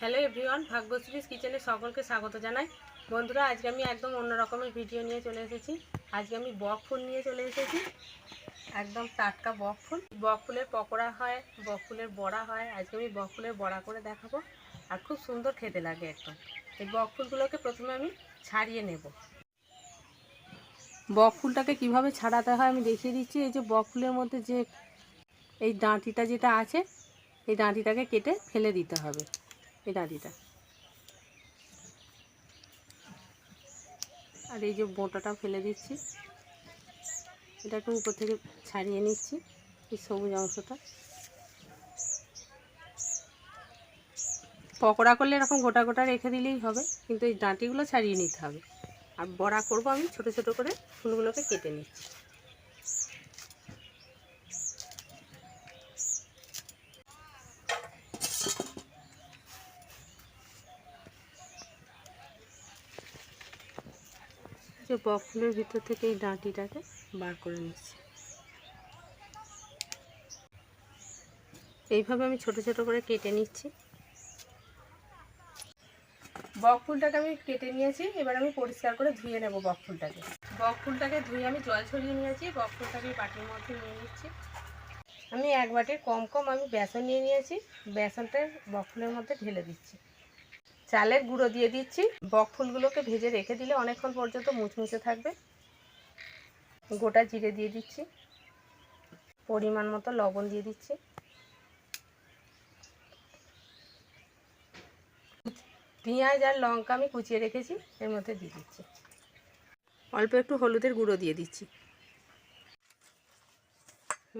Hello everyone ভাগ্যশ্রীস কিচেনে সকলকে স্বাগত জানাই। বন্ধুরা, আজকে আমি একদম অন্য রকমের ভিডিও নিয়ে চলে এসেছি। আজকে আমি বক ফুল নিয়ে চলে এসেছি। একদম টাটকা বক ফুল। বক ফুলের পকোড়া হয়, বক ফুলের বড়া হয়। আজকে আমি বক ফুলের বড়া করে দেখাবো। আর খুব সুন্দর খেতে লাগে একদম। এই বক ফুলগুলোকে প্রথমে আমি ছাড়িয়ে নেব। বক ফুলটাকে কীভাবে ছাড়াতে হয় আমি দেখিয়ে দিচ্ছি। এই যে বক ফুলের মধ্যে যে এই ডাঁটিটা যেটা আছে, এই ডাঁটিটাকে কেটে ফেলে দিতে হবে। এই ডাঁটিটা আর এই যে বোঁটাটা ফেলে দিচ্ছি। এটা একটু উপর থেকে ছাড়িয়ে নিচ্ছি, এই সবুজ অংশটা। পকোড়া করলে এরকম গোটা গোটা রেখে দিলেই হবে, কিন্তু এই ডাঁটিগুলো ছাড়িয়ে নিতে হবে। আর বড়া করব আমি ছোট ছোট করে, ফুলগুলোকে কেটে নিচ্ছি। যে বক ফুলের ভিতর থেকে এই ডাঁটিটাকে বার করে নিচ্ছি। এইভাবে আমি ছোট ছোট করে কেটে নিচ্ছি। বক ফুলটাকে আমি কেটে নিয়েছি, এবার আমি পরিষ্কার করে ধুয়ে নেব বক ফুলটাকে বক ফুলটাকে ধুয়ে আমি জল ছড়িয়ে নিয়েছি বক ফুলটাকে বাটির মধ্যে নিয়ে নিচ্ছি। আমি এক বাটির কম কম আমি বেসন নিয়ে নিয়েছি, বেসনটা বক ফুলের মধ্যে ঢেলে দিচ্ছি। চালের গুঁড়ো দিয়ে দিচ্ছি। বক ফুলগুলোকে ভেজে রেখে দিলে অনেকক্ষণ পর্যন্ত মুচমুচে থাকবে। গোটা জিরে দিয়ে দিচ্ছি। পরিমাণ মতো লবণ দিয়ে দিচ্ছি। পেঁয়াজ আর লঙ্কা আমি কুচিয়ে রেখেছি, এর মধ্যে দিয়ে দিচ্ছি। অল্প একটু হলুদের গুঁড়ো দিয়ে দিচ্ছি।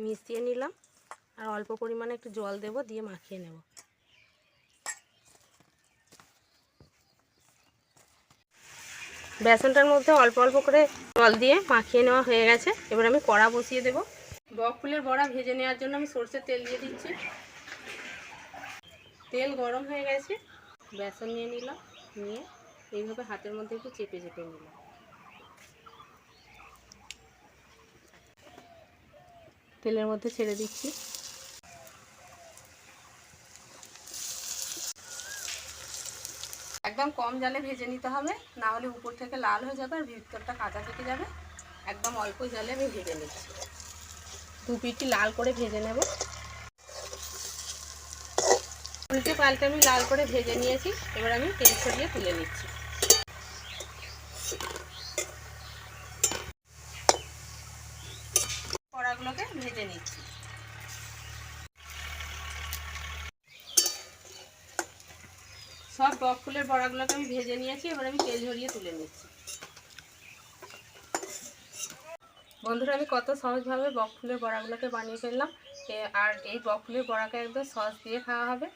মিশিয়ে নিলাম। আর অল্প পরিমাণে একটু জল দেব, দিয়ে মাখিয়ে নেব। বেসনটার মধ্যে অল্প অল্প করে জল দিয়ে মাখিয়ে নেওয়া হয়ে গেছে। এবার আমি কড়া বসিয়ে দেব। বক ফুলের বড়া ভেজে নেওয়ার জন্য আমি সর্ষের তেল দিয়ে দিচ্ছি। তেল গরম হয়ে গেছে। বেসন নিয়ে নিলাম, নিয়ে এইভাবে হাতের মধ্যে একটু চেপে চেপে নিলাম। তেলের মধ্যে ছেড়ে দিচ্ছি। একদম কম জালে ভেজে নিতে হবে। না হলে উপর থেকে লাল হয়ে যাবে আর ভিতরটা কাঁচা থেকে যাবে। একদম অল্প জালে আমি ভেজে নিচ্ছি। দু পিটি লাল করে ভেজে নেব। উল্টে পাল্টে আমি লাল করে ভেজে নিয়েছি। এবার আমি তেল ছড়িয়ে তুলে নিচ্ছি কড়াগুলোকে ভেজে নিচ্ছি সব বক ফুলের বড়াগুলোকে আমি ভেজে নিয়েছি, এবার আমি তেল ঝরিয়ে তুলে নিচ্ছি। বন্ধুরা, আমি কত সহজভাবে বক ফুলের বড়াগুলোকে বানিয়ে ফেললাম। আর এই বক ফুলের বড়াকে একদম সস দিয়ে খাওয়া হবে।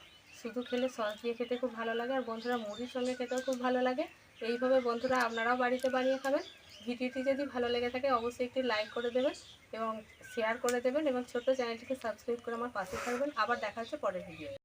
শুধু খেলে সস দিয়ে খেতে খুব ভালো লাগে, আর বন্ধুরা, মুড়ির সঙ্গে খেতেও খুব ভালো লাগে। এইভাবে বন্ধুরা, আপনারাও বাড়িতে বানিয়ে খাবেন। ভিডিওটি যদি ভালো লেগে থাকে, অবশ্যই একটি লাইক করে দেবেন এবং শেয়ার করে দেবেন এবং ছোট্ট চ্যানেলটিকে সাবস্ক্রাইব করে আমার পাশে থাকবেন। আবার দেখা হচ্ছে পরের ভিডিও